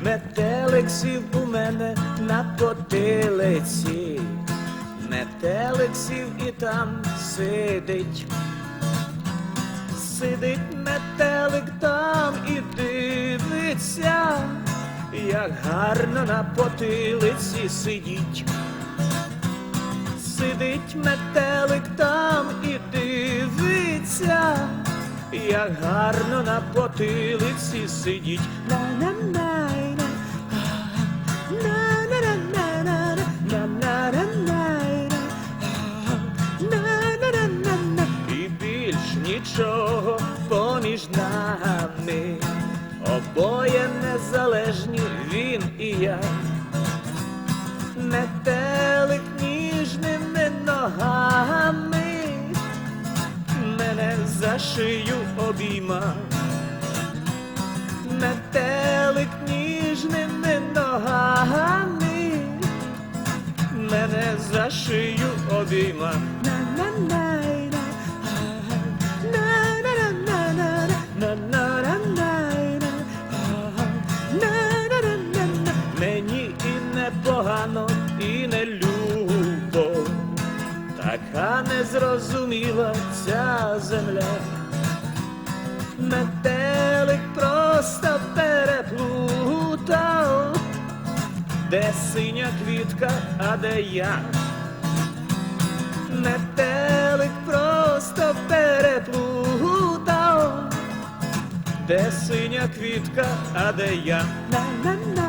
Метеликсів у мене на потилиці, метеликсів і там сидить, сидить метелик там і дивиться, як гарно на потилиці сидіть сидить метелик там і дивиться, як гарно на потилиці сидіть. І більш нічого поміж нами обоє незалежні він і я. Ногами мене за шию обійма. Метелик ніжними ногами мене за шию обійма. Така незрозуміла ця земля. Метелик просто переплутав, де синя квітка, а де я. Метелик просто переплутав, де синя квітка, а де я. На на